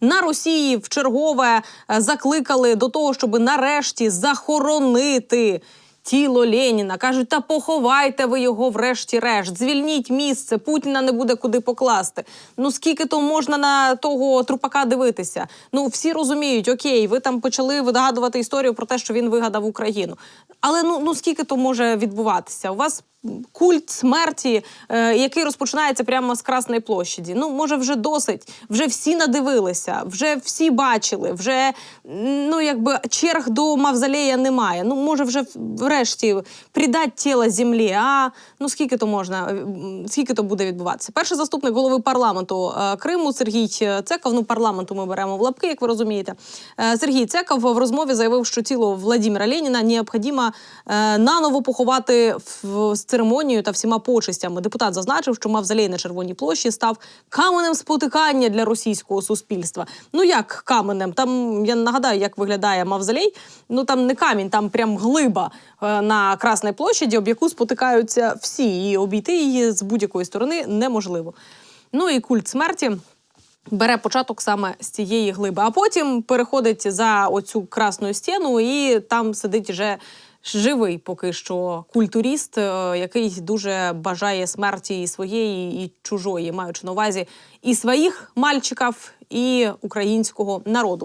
На Росії в чергове е, закликали до того, щоб нарешті захоронити тіло Леніна. Кажуть, та поховайте ви його врешті-решт, звільніть місце, Путіна не буде куди покласти. Ну скільки то можна на того трупака дивитися? Ну всі розуміють, окей, ви там почали вигадувати історію про те, що він вигадав Україну. Але ну, ну скільки то може відбуватися? У вас культ смерті, е, який розпочинається прямо з Красної площаді. Ну, може, вже досить. Вже всі надивилися, вже всі бачили, вже ну якби черг до мавзолея немає. Ну, може, вже врешті придати тіло землі. А ну скільки то можна, е, скільки то буде відбуватися? Перший заступник голови парламенту е, Криму Сергій Цеков. Ну, парламенту ми беремо в лапки, як ви розумієте. Е, Сергій Цеков в розмові заявив, що тіло Владимира Леніна необхідно е, наново поховати в церемонією та всіма почестями. Депутат зазначив, що мавзолей на Червоній площі став каменем спотикання для російського суспільства. Ну як каменем? Там я нагадаю, як виглядає мавзолей. Ну там не камінь, там прям глиба е, на Красній площаді, об яку спотикаються всі, і обійти її з будь-якої сторони неможливо. Ну і культ смерті. Бере початок саме з цієї глиби, а потім переходить за оцю красну стіну, і там сидить вже живий поки що культуріст, е, який дуже бажає смерті і своєї, і чужої, маючи на увазі і своїх мальчиків, і українського народу.